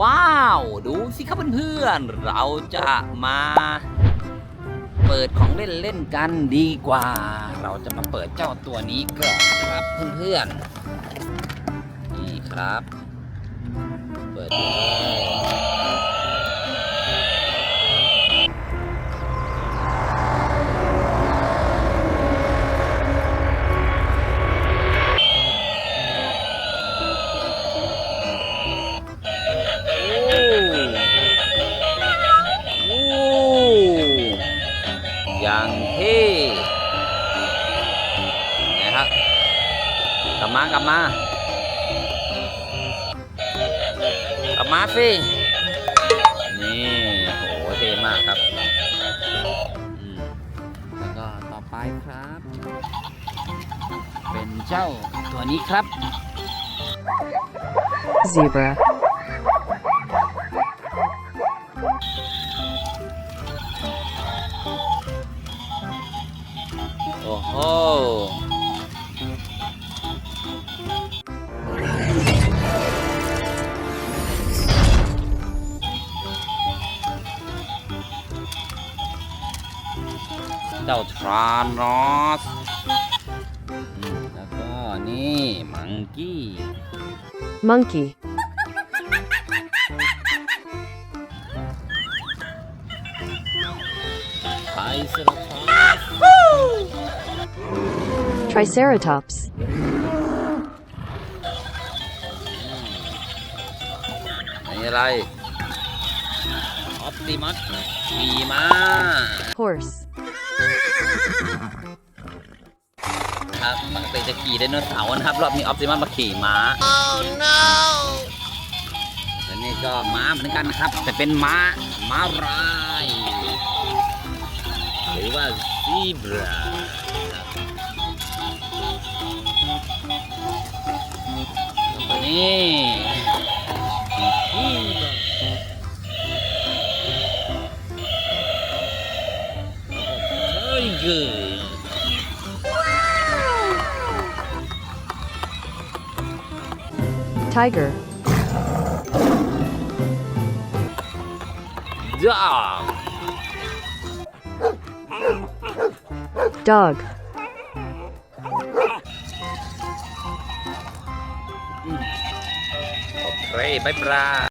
ว้าว ดูสิครับเพื่อนๆ เราจะมา เปิดของเล่นเล่นกันดีกว่า เราจะมาเปิดเจ้าตัวนี้ก่อนครับเพื่อนๆ นี่ครับ เปิดเลย เท่ไงครับกลับมากลับมากลับมาสินี่โหเท่มากครับแล้วก็ต่อไปครับ เป็นเจ้าตัวนี้ครับ zebra, โอ้โหเจ้าทรานอส แล้วก็นี่มังกี้ monkey, ไ triceratops, อันนี้อะไรออปติมัสขี่ม้า horse, ครับปกติจะขี่ไดโนเสาร์นะครับ รอบนี้ออปติมัสมาขี่ม้าและนี่ก็ม้าเหมือนกันนะครับ แต่เป็นม้าม้าลายหรือ Zebra. Apa ni? Tiger. Tiger. Dog. Dog, โอเคบายบาย